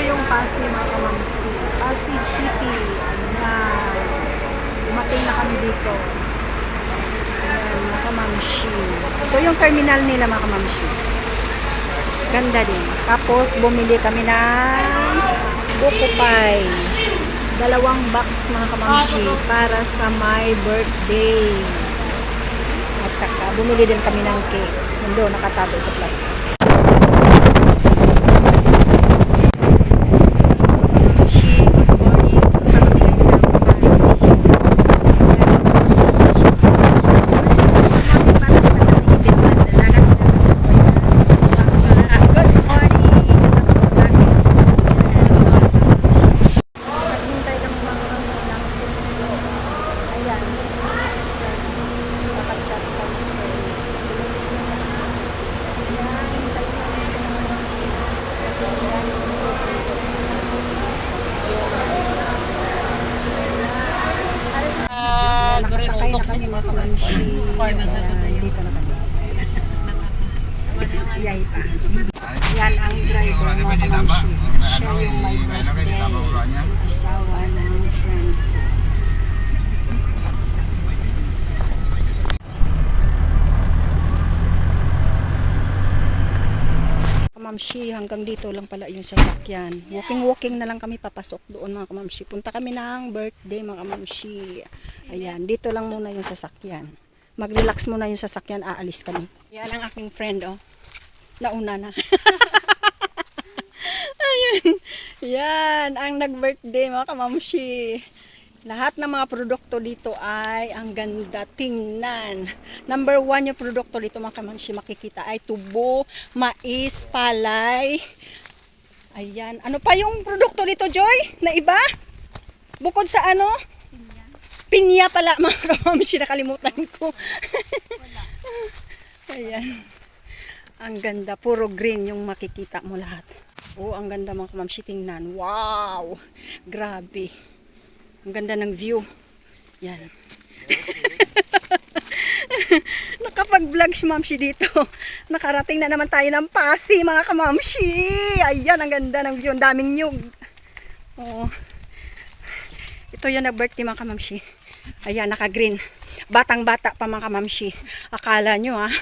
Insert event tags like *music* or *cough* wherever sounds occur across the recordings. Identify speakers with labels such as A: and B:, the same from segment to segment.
A: yung Pasig mga kamamsi. Pasig City. Ayan. Dumating na kami dito. Ayan, mga kamamsi. Ito yung terminal nila mga kamamsi. Ganda din. Tapos bumili kami ng buko pie. Dalawang box mga kamamsi para sa my birthday. At saka bumili din kami ng cake. Mundo nakatago sa plastic. She, good morning. Karating ng Pasig. Good morning! Kasama ko namin. Naghintay kami mga silang sundo. Ayan, yes, yes. Nakachat sa mystery. Kasi yung mystery na Ayan, hintay namin siya ng mga sila. Kasi sila yung susundo sa Ayan, nakasakay na kami mga kamanshi. Ayan, dito na kami. Yay pa. Yan ang driver mga kamanshi. Siya yung may birthday. Asawa ng Kamamshi, hanggang dito lang pala yung sasakyan. Walking-walking na lang kami papasok doon mga kamamshi. Punta kami ng birthday mga kamamshi. Ayan, dito lang muna yung sasakyan. Mag-relax muna yung sasakyan, aalis kami. Yan ang aking friend, oh. Nauna na. *laughs* Ayan. Yan, ang nag-birthday mga kamamshi. Lahat ng mga produkto dito ay ang ganda tingnan. Number one yung produkto dito mga kamamshi makikita ay tubo, mais, palay. Ayan. Ano pa yung produkto dito, Joy? Na iba? Bukod sa ano? Pinya pala *laughs* mga kamamshi. Nakalimutan ko. *laughs* Ayan. Ang ganda. Puro green yung makikita mo lahat. Oh, ang ganda mga kamamshi. Tingnan. Wow! Grabe. Ang ganda ng view. Yan. *laughs* Nakapag-vlog si Mamshi dito. Nakarating na naman tayo ng Pasi, mga kamamshi. Ayan, ang ganda ng view. Ang daming nyug. Oh. Ito yung nag-birthday mga kamamshi. Ayan, naka-green. Batang-bata pa mga kamamshi. Akala nyo ha.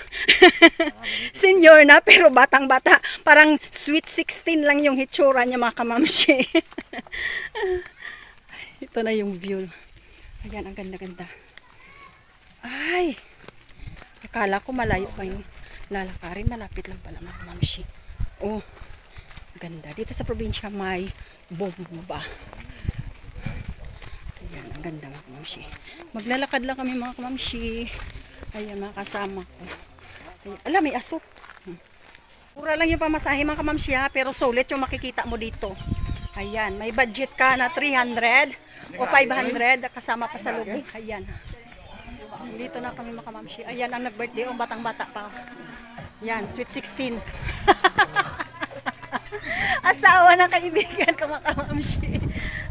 A: *laughs* Senior na pero batang-bata. Parang sweet 16 lang yung hitsura niya mga kamamshi. *laughs* Ito na yung view. Ayan, ang ganda-ganda. Ay! Akala ko malayo pa yung lalakarin. Malapit lang pala mga mamshi. Oh, ganda. Dito sa probinsya may bomba. Ayan, ang ganda mga mamshi. Maglalakad lang kami mga mamshi. Ayan, mga kasama ko. Ayan. Ala, may aso. Hmm. Pura lang yung pamasahe mga kamamshi ha, pero solid yung makikita mo dito. Ayan, may budget ka na 300 o 500 kasama pa sa lubong. Ayan. Dito na kami makamamshi. Ayan ang nag-birthday o batang-bata pa. Yan, sweet 16. *laughs* Asawa ng kaibigan ko makamamshi.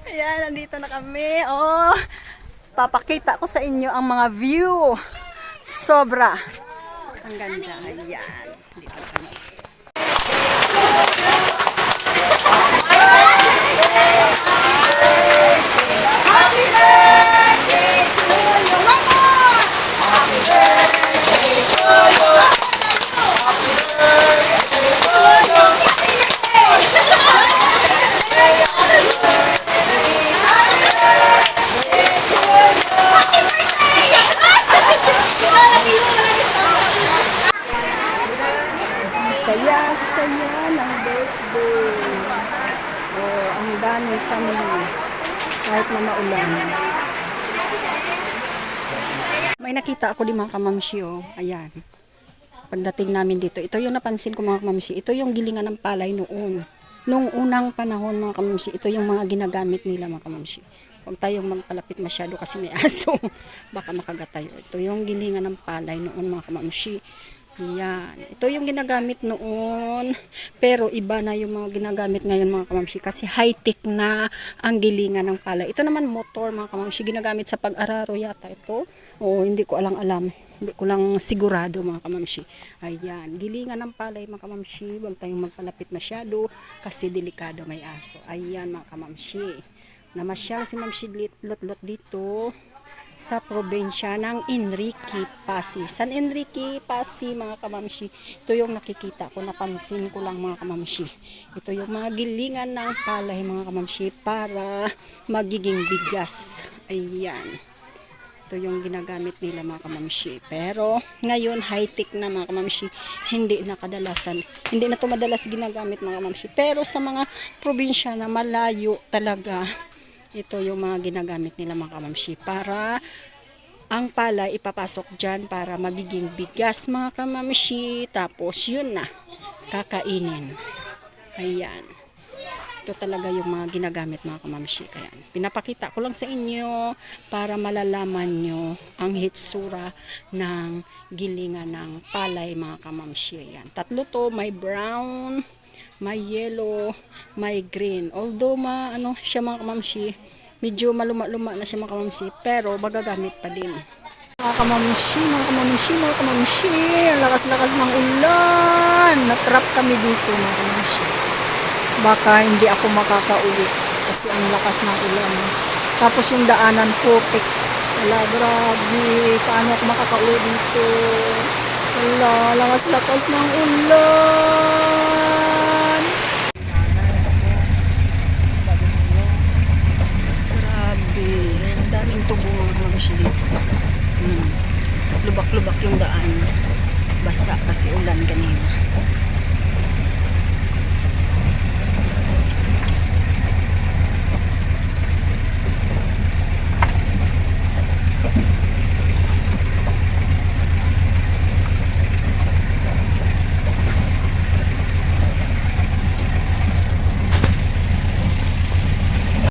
A: Ayan, nandito na kami. Oh, papakita ko sa inyo ang mga view. Sobra. Ang ganda. Ayan. Dito na kami. Saya, saya ng birthday. Oh, ang dami family. Kahit na maulan. May nakita ako di mga kamamshi, oh. Ayan. Pagdating namin dito, ito yung napansin ko mga kamamshi. Ito yung gilingan ng palay noon. Nung unang panahon mga kamamshi, ito yung mga ginagamit nila mga kamamshi. Huwag tayong magpalapit masyado kasi may *laughs* aso. Baka makagat tayo. Ito yung gilingan ng palay noon mga kamamshi. Yan. Ito yung ginagamit noon. Pero iba na yung mga ginagamit ngayon mga kamamshi. Kasi high-tech na ang gilingan ng palay. Ito naman motor mga kamamshi. Ginagamit sa pag-araro yata ito. Oo, hindi ko alang alam. Hindi ko lang sigurado mga kamamshi. Ayan, gilingan ng palay mga kamamshi. Huwag tayong magpalapit masyado kasi delikado may aso. Ayan mga kamamshi. Namasyal si Mamshi Lot-Lot dito sa probinsya ng Enrique Pasi. San Enrique Pasi mga kamamshi. Ito yung nakikita ko, napansin ko lang mga kamamshi. Ito yung mga gilingan ng palay mga kamamshi para magiging bigas. Ayan. Ito yung ginagamit nila mga kamamshi. Pero ngayon high-tech na mga kamamshi. Hindi na kadalasan. Hindi na ito madalas ginagamit mga kamamshi. Pero sa mga probinsya na malayo talaga, ito yung mga ginagamit nila mga kamamshi. Para ang pala ipapasok dyan para magiging bigas mga kamamshi. Tapos yun na, kakainin. Ayan. Ito talaga yung mga ginagamit mga kamamshi. Kaya pinapakita ko lang sa inyo para malalaman nyo ang hitsura ng gilingan ng palay mga kamamshi. Ayan. Tatlo to, may brown, may yellow, may green. Although ma, ano siya mga kamamshi, medyo maluma-luma na siya mga kamamshi, pero magagamit pa din. Mga kamamshi, mga kamamshi, mga kamamshi, ang lakas-lakas ng ulan. Natrap kami dito mga kamamshi baka hindi ako makakauwi kasi ang lakas ng ulan. Tapos yung daanan putik. Wala, grabe. Paano ako makakauwi dito? Wala, lakas-lakas ng ulan. Grabe. Ang daming kamamshi dito. Hmm. Lubak-lubak yung daan. Basa kasi ulan kanina.